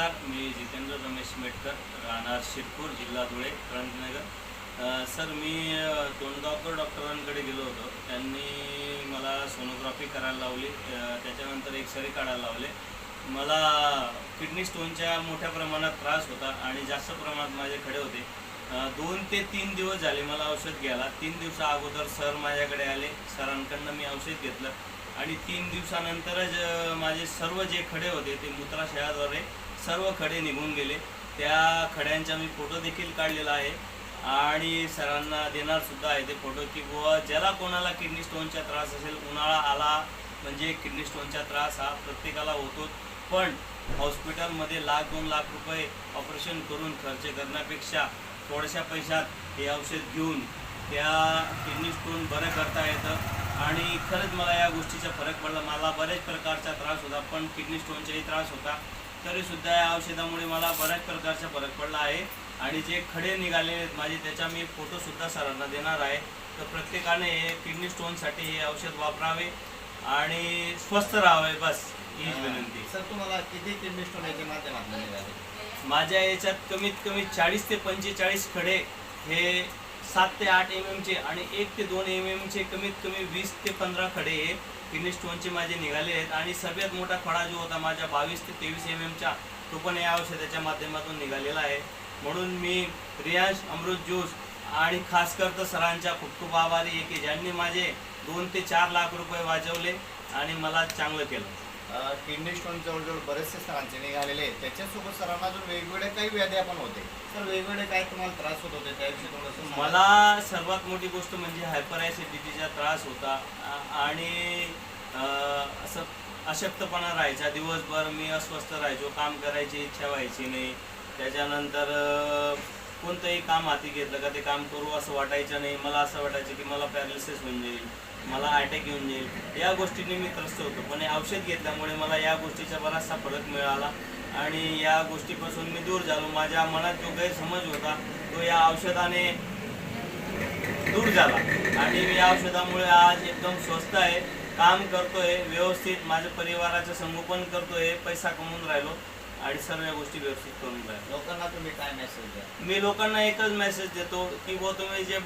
नमस्कार मी जितेंद्र रमेश मेटकर राहणार शिरपूर जिल्हा धुळे क्रांतीनगर सर मी तोंडगावकर डॉक्टरांकडे गेलो होतो. त्यांनी मला सोनोग्राफी करायला लावली. त्याच्यानंतर एक्सरे काढायला लावले. मला किडनी स्टोनच्या मोठ्या प्रमाणात त्रास होता आणि जास्त प्रमाणात माझे खडे होते. दोन ते तीन दिवस झाले मला औषध घ्यायला. तीन दिवसा अगोदर सर माझ्याकडे आले. सरांकडनं मी औषध घेतलं. आणि तीन दिवसानंतरच माझे सर्व जे खडे होते ते मूत्राशयाद्वारे सर्व खडे निघून गेले. त्या खड्यांचा मी फोटो देखील काढलेला आहे. आणि सरांना देणार सुद्धा आहे ते फोटो की बुवा ज्याला कोणाला किडनी स्टोनचा त्रास असेल उन्हाळा आला म्हणजे किडनी स्टोनचा त्रास हा प्रत्येकाला होतो. पण हॉस्पिटलमध्ये लाख दोन लाख रुपये ऑपरेशन करून खर्च करण्यापेक्षा थोड्याशा पैशात हे औषध घेऊन त्या किडनी स्टोन बरं करता येतं. आणि खरंच मला या गोष्टीचा फरक पडला. मला बऱ्याच प्रकारचा त्रास होता पण किडनी स्टोनचाही त्रास होता. तरीसुद्धा या औषधामुळे मला बऱ्याच प्रकारचा फरक पडला आहे. आणि जे खडे निघाले आहेत माझे त्याचा मी फोटोसुद्धा सरांना देणार आहे. तर प्रत्येकाने हे किडनी स्टोनसाठी हे औषध वापरावे आणि स्वस्थ राहावे बस. हीच विनंती. सर तुम्हाला किती किडनी स्टोन याच्या माध्यमातून निघाले? माझ्या याच्यात कमीत कमी चाळीस ते पंचेचाळीस खडे हे सात ते आठ एम एमचे आणि एक ते दोन एम एमचे कमीत कमी वीस ते पंधरा खडे हे किडनी स्टोनचे माझे निघाले आहेत. आणि सगळ्यात मोठा खडा जो होता माझ्या बावीस ते तेवीस एम एमचा तो पण या औषधाच्या माध्यमातून निघालेला आहे. म्हणून मी रियांश अमृत ज्यूस आणि खास कर तर सरांच्या खूप खूप आभारी आहे की ज्यांनी माझे दोन ते चार लाख रुपये वाचवले आणि मला चांगलं केलं. किडनी स्टोन जवळजवळ बरेचसे सरांचे निघालेले आहेत. त्याच्यासोबत सरांना अजून वेगवेगळे काही व्याध्या पण होते. सर वेगवेगळे काय तुम्हाला त्रास होत होते? त्याविषयी थोडंसं. मला सर्वात मोठी गोष्ट म्हणजे हायपर ॲसिडिटीचा त्रास होता. आणि असं अशक्तपणा राहायचा. दिवसभर मी अस्वस्थ राहायचो. काम करायची इच्छा व्हायची नाही. त्याच्यानंतर कोणतंही काम हाती घेतलं का ते काम करू असं वाटायचं नाही. मला असं वाटायचं की मला पॅरालिसिस होऊन जाईल. मला अटॅक येऊन जाईल. या गोष्टीने मी त्रस्त होतो. पण हे औषध घेतल्यामुळे मला या गोष्टीचा बराचसा फरक मिळाला. आणि या गोष्टीपासून मी दूर झालो. माझ्या मनात जो गैरसमज होता तो या औषधाने दूर झाला. आणि मी या औषधामुळे आज एकदम स्वस्त आहे. काम करतोय व्यवस्थित. माझ्या परिवाराचं संगोपन करतोय. पैसा कमवून राहिलो. आणि सर्व गोष्टी व्यवस्थित करून राहिलो. लोकांना तुम्ही काय मेसेज द्या? मी लोकांना एकच मेसेज देतो की बुवा तुम्ही जे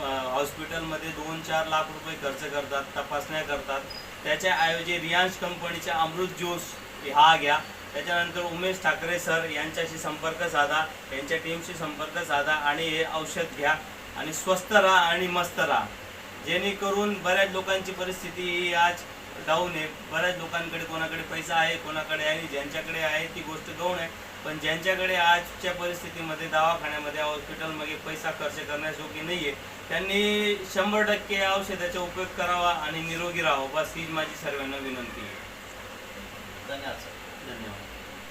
हॉस्पिटलमध्ये दोन चार लाख रुपये खर्च करतात तपासण्या करतात त्याच्याऐवजी रियांश कंपनीच्या अमृत ज्यूस हा घ्या. त्याच्यानंतर उमेश ठाकरे सर यांच्याशी संपर्क साधा यांच्या टीमशी संपर्क साधा आणि हे औषध घ्या. आणि स्वस्त राहा आणि मस्त राहा. जेणेकरून बऱ्याच लोकांची परिस्थिती ही आज डाऊन आहे. बऱ्याच लोकांकडे कोणाकडे पैसा आहे कोणाकडे आहे ज्यांच्याकडे आहे ती गोष्ट गौण आहे. पण ज्यांच्याकडे आजच्या परिस्थितीमध्ये दवाखान्यामध्ये हॉस्पिटलमध्ये पैसा खर्च करण्याजोगी नाही आहे त्यांनी शंभर टक्के औषधाचा उपयोग करावा आणि निरोगी राहावं. बस हीच माझी सर्वांना विनंती आहे. धन्यवाद सर. धन्यवाद.